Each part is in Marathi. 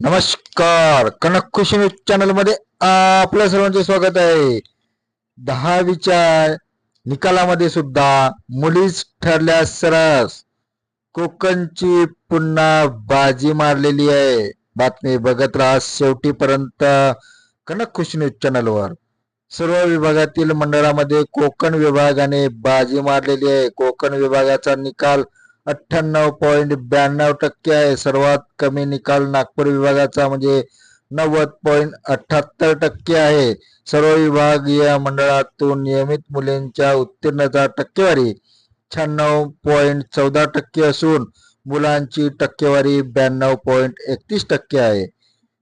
नमस्कार. कनक खुशी न्यूज चॅनलमध्ये आपल्या सर्वांचे स्वागत आहे. दहावीच्या निकालामध्ये सुद्धा मुलीच ठरल्या सरस. कोकणची पुन्हा बाजी मारलेली आहे. बातमी बघत राहा शेवटीपर्यंत कनक खुशी न्यूज चॅनलवर. सर्व विभागातील मंडळामध्ये कोकण विभागाने बाजी मारलेली आहे. कोकण विभागाचा निकाल अठ्ठ्याण्णव पॉईंट ब्याण्णव टक्के आहे. सर्वात कमी निकाल नागपूर विभागाचा म्हणजे नव्वद पॉईंट अठ्याहत्तर टक्के आहे. सर्व विभागीय मंडळातून नियमित मुलींच्या उत्तीर्णता टक्केवारी शहाण्णव पॉईंट चौदा टक्के असून मुलांची टक्केवारी ब्याण्णव पॉईंट एकतीस टक्के आहे.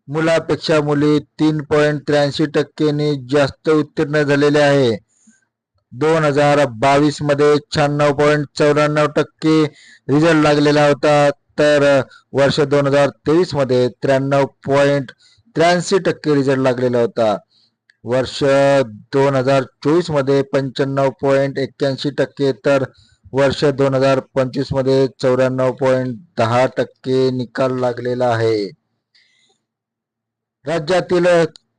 मुलापेक्षा मुली तीन पॉईंट त्र्याऐंशी टक्केनी जास्त उत्तीर्ण झालेले आहे. दोन हजार बावीसमध्ये शहाण्णव पॉईंट चौऱ्याण्णव टक्के रिझल्ट लागलेला होता. तर वर्ष दोन हजार तेवीसमध्ये त्र्याण्णव पॉईंट त्र्याऐंशी टक्के रिझल्ट लागलेला होता. वर्ष दोन हजार चोवीसमध्ये पंच्याण्णव पॉईंट एक्क्याऐंशी टक्के तर वर्ष दोन हजार पंचवीसमध्ये चौऱ्याण्णव पॉईंट दहा टक्के निकाल लागलेला आहे. राज्यातील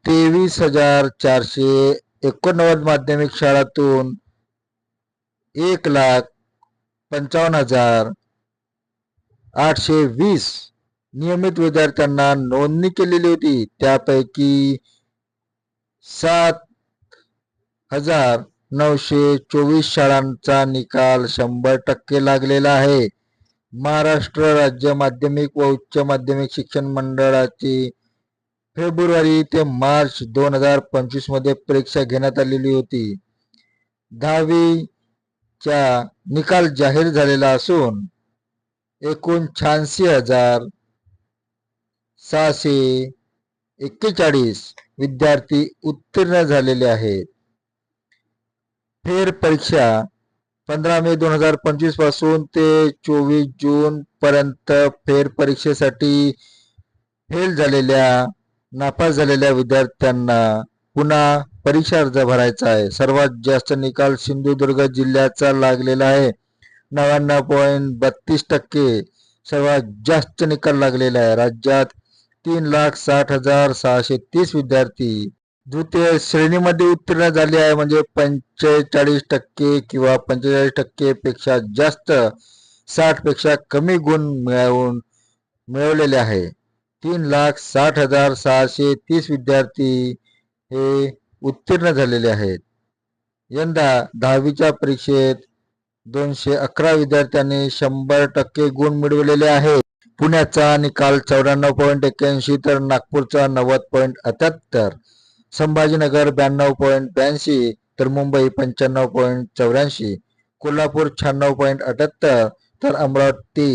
तेवीस हजार चारशे एकोणनव्वद माध्यमिक शाळातून एक लाख पंचावन्न हजार आठशे वीस नियमित विद्यार्थ्यांना नोंदणी केलेली होती. त्यापैकी सात हजार नऊशे चोवीस शाळांचा निकाल शंभर टक्के लागलेला आहे. महाराष्ट्र राज्य माध्यमिक व उच्च माध्यमिक शिक्षण मंडळाची फेब्रुवारी ते मार्च दोन हजार पंचवीसमध्ये परीक्षा घेण्यात आलेली होती. दहावीच्या निकाल जाहीर झालेला असून एकूण शहाऐंशी हजार सहाशे एक्केचाळीस विद्यार्थी उत्तीर्ण झालेले आहेत. फेर परीक्षा पंधरा मे दोन हजार पंचवीसपासून ते चोवीस जून पर्यंत फेर परीक्षेसाठी फेल झालेल्या नापास झालेल्या विद्यार्थ्यांना पुन्हा परीक्षा अर्ज भरायचा आहे. सर्वात जास्त निकाल सिंधुदुर्ग जिल्ह्याचा लागलेला आहे. नव्याण्णव पॉईंट बत्तीस टक्के सर्वात जास्त निकाल लागलेला आहे. राज्यात तीन लाख साठ हजार सहाशे तीस विद्यार्थी द्वितीय श्रेणीमध्ये उत्तीर्ण झाले आहे. म्हणजे पंचेचाळीस टक्के किंवा पंचेचाळीस टक्के पेक्षा जास्त साठपेक्षा कमी गुण मिळवून मिळवलेले आहे. तीन लाख साठ हजार सहाशे तीस विद्यार्थी हे उत्तीर्ण झालेले आहेत. यंदा दहावीच्या परीक्षेत दोनशे अकरा विद्यार्थ्यांनी शंभर टक्के गुण मिळवलेले आहेत. पुण्याचा निकाल चौऱ्याण्णव पॉईंट एक्क्याऐंशी तर नागपूरचा नव्वद पॉईंट अठ्याहत्तर. संभाजीनगर ब्याण्णव पॉईंट ब्याऐंशी तर मुंबई पंच्याण्णव पॉईंट चौऱ्याऐंशी. कोल्हापूर शहाण्णव पॉईंट अठ्याहत्तर. तर अमरावती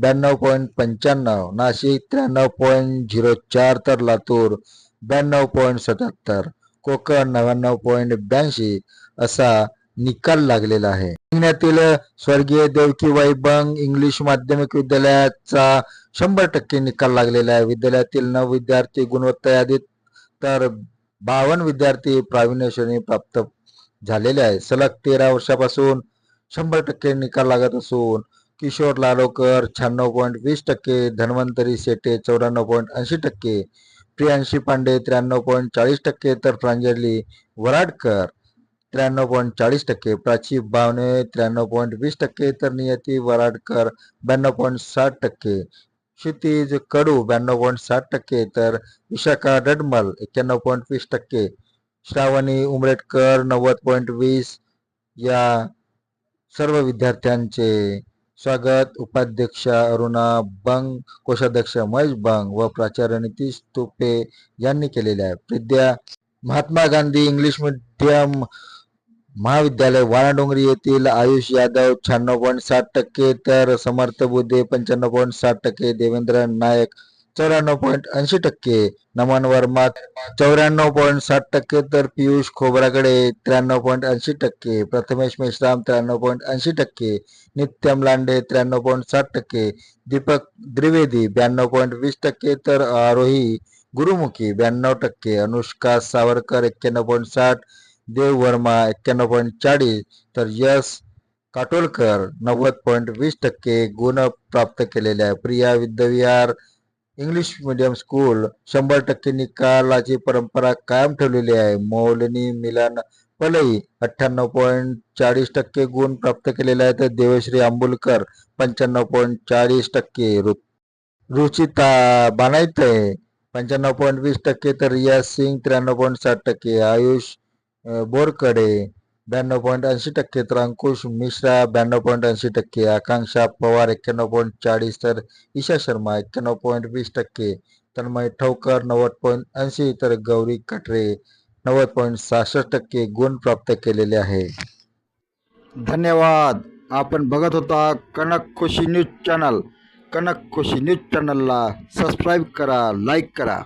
ब्याण्णव पॉईंट पंच्याण्णव नाशिक त्र्याण्णव पॉईंट झिरो चार तर लातूर ब्याण्णव पॉईंट सत्याहत्तर कोकण नव्याण्णव पॉईंट ब्याऐंशी असा निकाल लागलेला आहे. पुण्यातील स्वर्गीय देवकीबाई बंग इंग्लिश माध्यमिक विद्यालयाचा शंभर टक्के निकाल लागलेला आहे. विद्यालयातील नऊ विद्यार्थी गुणवत्ता यादीत तर बावन्न विद्यार्थी प्रावीण्य श्रेणी प्राप्त झालेले आहे सलग तेरा वर्षापासून शंभर टक्के निकाल लागत असून किशोर लालोकर शहाण्णव पॉईंट वीस टक्के धन्वंतरी शेटे चौऱ्याण्णव पॉईंट ऐंशी टक्के प्रियांशी पांडे त्र्याण्णव पॉईंट चाळीस टक्के तर प्रांजली वराडकर त्र्याण्णव पॉईंट चाळीस टक्के प्राची बावणे त्र्याण्णव पॉईंट वीस टक्के तर नियती वराडकर ब्याण्णव पॉईंट साठ टक्के क्षितिज कडू ब्याण्णव पॉईंट साठ टक्के तर विशाखा डडमल एक्क्याण्णव पॉईंट वीस टक्के श्रावणी उमरेटकर नव्वद पॉईंट वीस या सर्व विद्यार्थ्यांचे स्वागत उपाध्यक्ष अरुणा बंग कोषाध्यक्ष महेश बंग व प्राचार्य नितीश तुपे यांनी केलेले आहे विद्या महात्मा गांधी इंग्लिश मीडियम महाविद्यालय वाराडोंगरी येथील आयुष यादव शहाण्णव पॉईंट साठ टक्के तर समर्थ बुद्धे पंच्याण्णव पॉईंट साठ टक्के देवेंद्र नायक चौऱ्याण्णव पॉईंट ऐंशी टक्के नमन वर्मा चौऱ्याण्णव पॉईंट साठ टक्के तर पियुष खोबराकडे त्र्याण्णव पॉईंट ऐंशी टक्के प्रथमेश मेश्राम त्र्याण्णव पॉईंट ऐंशी टक्के नित्यम लांडे त्र्याण्णव पॉईंट साठ टक्के दीपक द्विवेदी ब्याण्णव पॉईंट वीस टक्के तर आरोही गुरुमुखी ब्याण्णव टक्के अनुष्का सावरकर एक्क्याण्णव पॉईंट साठ देव वर्मा एक्क्याण्णव पॉईंट चाळीस तर यश काटोलकर नव्वद पॉईंट वीस टक्के गुण प्राप्त केलेले आहे. Priya Vidyavihar English medium school शंभर टक्के निकालाची परंपरा कायम ठेवलेली आहे. मौलनी मिलन पलई अठ्ठ्याण्णव पॉईंट चाळीस टक्के गुण प्राप्त केलेले आहेत. तर देवश्री आंबुलकर पंच्याण्णव पॉईंट चाळीस टक्के. रु रुचिता बानायते पंच्याण्णव पॉईंट वीस टक्के तर रिया सिंग त्र्याण्णव पॉईंट साठ टक्के. आयुष बोरकडे ब्याण्णव पॉईंट ऐंशी टक्के तर अंकुश मिश्रा ब्याण्णव पॉईंट ऐंशी टक्के आकांक्षा पवार एक्क्याण्णव पॉईंट चाळीस तर ईशा शर्मा एक्क्याण्णव पॉईंट वीस टक्के तन्मय ठवकर नव्वद पॉईंट ऐंशी तर गौरी कटरे नव्वद पॉईंट सहासष्ट टक्के गुण प्राप्त केलेले आहे. धन्यवाद. आपण बघत होता Kanak Khushi news channel. Kanak Khushi news चॅनलला सबस्क्राईब करा लाईक करा.